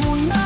moonlight.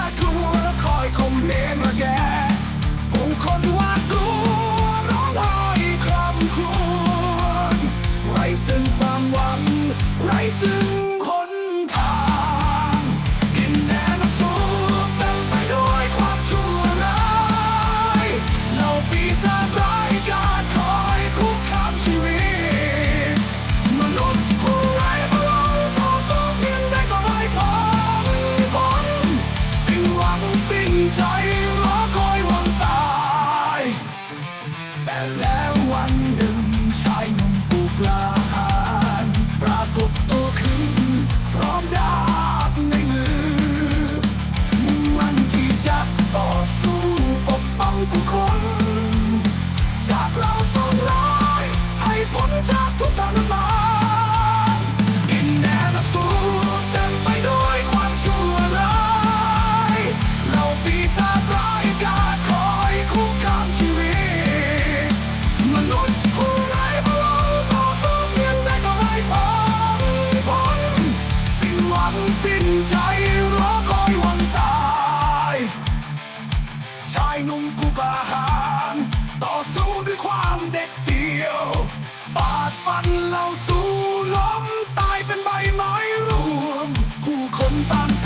สิ้นใจรอคอยวันตาย ชายหนุ่มกูกาหารต่อสู้ด้วยความเด็ดเดียวฟาดฟันเราสู้ล้มตายเป็นใบไม้ร่วงผู้คนต่าง